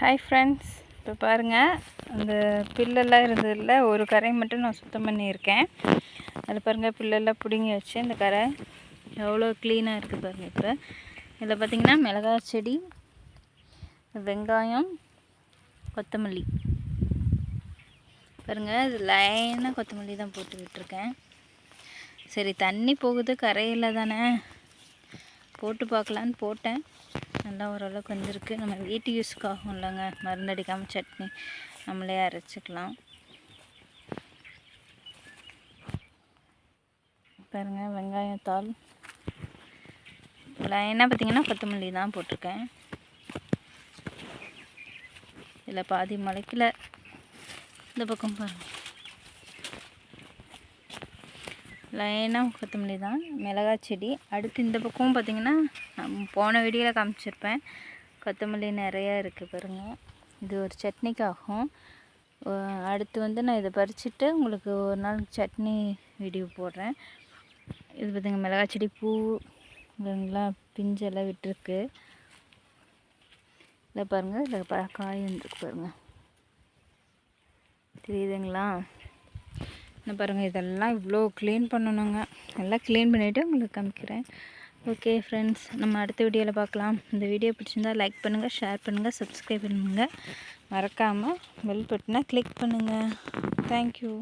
Hi friends இப்போ பாருங்கள் அந்த பில்லெல்லாம் இருந்ததில்ல ஒரு கரை மட்டும் நான் சுத்தம் பண்ணியிருக்கேன். அதில் பாருங்கள் பில்லெல்லாம் பிடுங்கி வச்சு இந்த கரை எவ்வளோ க்ளீனாக இருக்குது பாருங்கள் இப்போ. இதில் பார்த்திங்கன்னா மிளகாய் செடி வெங்காயம் கொத்தமல்லி. பாருங்கள் இது லைனாக கொத்தமல்லி தான் போட்டு விட்டுருக்கேன் சரி தண்ணி போகுது கரையில் தானே. போட்டு பார்க்கலான்னு போட்டேன். நல்லா ஓரளவுக்கு வந்திருக்கு. நம்ம வீட்டு யூஸ்க்கு ஆகும் இல்லைங்க மருந்தடிக்காமல் சட்னி நம்மளே அரைச்சிக்கலாம். பாருங்கள் வெங்காயத்தாள் லைனாக பார்த்திங்கன்னா கொத்தமல்லி தான் போட்டிருக்கேன். இதில் பாதி முளைக்கல. இந்த பக்கம் பாருங்கள் லைனாக கொத்தமல்லி தான் மிளகாய் செடி. அடுத்து இந்த பக்கமும் பார்த்திங்கன்னா போன வீடியோவில் காமிச்சிருப்பேன். கொத்தமல்லி நிறையா இருக்குது பாருங்கள் இது ஒரு சட்னிக்காகும். அடுத்து வந்து நான் இதை பறிச்சுட்டு உங்களுக்கு ஒரு நாள் சட்னி வீடியோ போடுறேன். இது பார்த்திங்க மிளகாய் செடி பூங்கெல்லாம் பிஞ்செல்லாம் விட்டுருக்கு. இதில் பாருங்கள் இதில் காய் வந்துருக்கு பாருங்கள் தெரியுதுங்களா? இன்னும் பாருங்கள் இதெல்லாம் இவ்வளோ க்ளீன் பண்ணணுங்க. எல்லாம் க்ளீன் பண்ணிவிட்டு உங்களுக்கு காமிக்கிறேன். ஓகே ஃப்ரெண்ட்ஸ் நம்ம அடுத்த வீடியோவில் பார்க்கலாம். இந்த வீடியோ பிடிச்சிருந்தா லைக் பண்ணுங்கள் ஷேர் பண்ணுங்கள் சப்ஸ்கிரைப் பண்ணுங்கள் மறக்காமல் பெல் பட்டனை கிளிக் பண்ணுங்கள் தேங்க்யூ